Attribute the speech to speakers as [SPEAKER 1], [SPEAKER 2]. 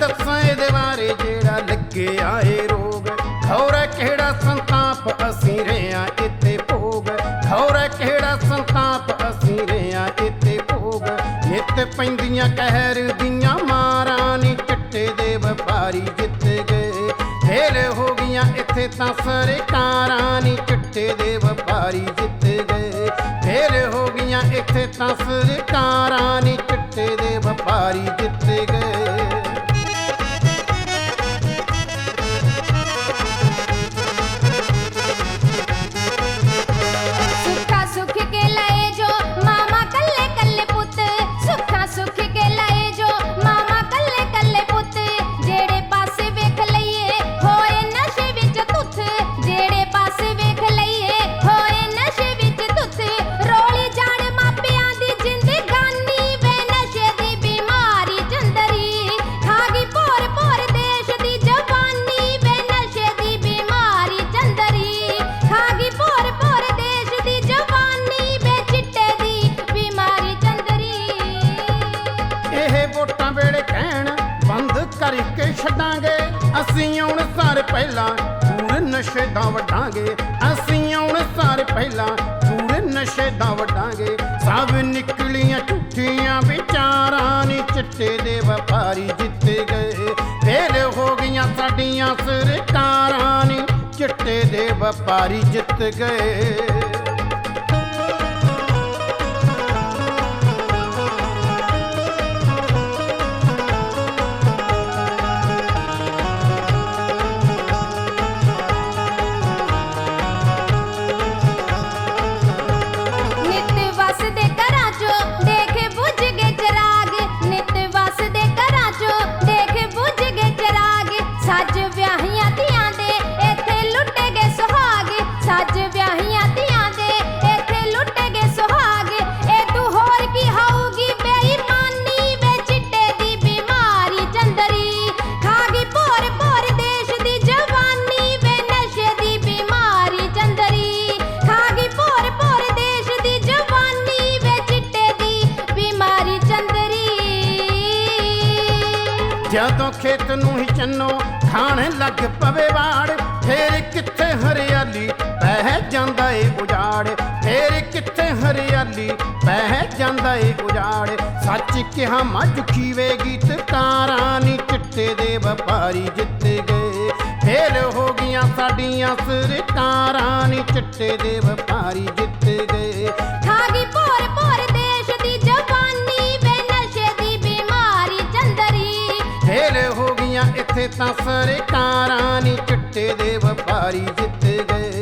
[SPEAKER 1] ਦੱਸਾਂ ਇਹਦੇ ਬਾਰੇ ਜਿਹੜਾ ਲੱਗਿਆ ਏ ਰੋਗ। ਖੌਰਾ ਕਿਹੜਾ ਸੰਤਾਪ ਅਸੀਂ ਰਿਆਂ ਇੱਥੇ ਭੋਗ। ਖੌਰਾ ਕਿਹੜਾ ਸੰਤਾਪ ਅਸੀਂ ਰਿਆਂ ਇੱਥੇ ਭੋਗ। ਇੱਥੇ ਪੈਂਦੀਆਂ ਕਹਿਰ ਦੀਆਂ ਮਾਰਾਂ ਨੀ ਚਿੱਟੇ ਦੇ ਵਪਾਰੀ ਜਿੱਤੇ ਗਏ। ਫੇਲ ਹੋ ਗਈਆਂ ਇੱਥੇ ਤਾਂ ਸਰਕਾਰਾਂ ਨੀ ਚਿੱਟੇ ਦੇ ਵਪਾਰੀ ਜਿੱਤੇ ਗਏ। ਫੇਲ ਹੋ ਗਈਆਂ ਇੱਥੇ ਤਾਂ ਸਰਕਾਰਾਂ ਨੀ ਚਿੱਟੇ ਦੇ ਵਪਾਰੀ ਜਿੱਤੇ ਗਏ। ਛੱਡਾਂਗੇ, ਅਸੀਂ ਆਉਣ ਸਾਰ ਪਹਿਲਾਂ ਦੂਰ ਨਸ਼ੇ ਦਾ ਵਟਾਂਗੇ ਅਸੀਂ ਆਉਣ ਸਾਰ ਪਹਿਲਾਂ ਦੂਰ ਨਸ਼ੇ ਦਾ ਵਟਾਂਗੇ ਸਭ ਨਿਕਲੀਆਂ ਝੂਠੀਆਂ ਵਿਚਾਰਾਂ ਨੀ ਚਿੱਟੇ ਦੇ ਵਪਾਰੀ ਜਿੱਤ ਗਏ। ਫੇਲ ਹੋ ਗਈਆਂ ਸਾਡੀਆਂ ਸਰਕਾਰਾਂ ਨੀ, ਚਿੱਟੇ ਦੇ ਵਪਾਰੀ ਜਿੱਤ ਗਏ।
[SPEAKER 2] deixar de.
[SPEAKER 1] ਜਦੋਂ ਖੇਤ ਨੂੰ ਹੀ ਚੰਨੋ ਖਾਣ ਲੱਗ ਪਵੇ ਵਾੜ, ਫੇਰ ਕਿੱਥੇ ਹਰਿਆਲੀ ਬਹਿ ਜਾਂਦਾ ਏ ਉਜਾੜ? ਫੇਰ ਕਿੱਥੇ ਹਰਿਆਲੀ ਬਹਿ ਜਾਂਦਾ ਏ ਉਜਾੜ? ਸੱਚ ਕਿਹਾ ਮੱਝ ਖੀਵੇ ਤੇ ਕਾਰਾਂ ਨੀ ਚਿੱਟੇ ਦੇ ਵਪਾਰੀ ਜਿੱਤੇ ਗਏ। ਫੇਲ ਹੋ ਗਈਆਂ ਸਾਡੀਆਂ ਸਰਕਾਰਾਂ ਨੀ ਚਿੱਟੇ ਦੇ ਵਪਾਰੀ ਜਿੱਤੇ ਇੱਥੇ ਤਾਂ ਸਰਕਾਰਾਂ ਨੀ ਚਿੱਟੇ ਦੇ ਵਪਾਰੀ ਜਿੱਤ ਗਏ।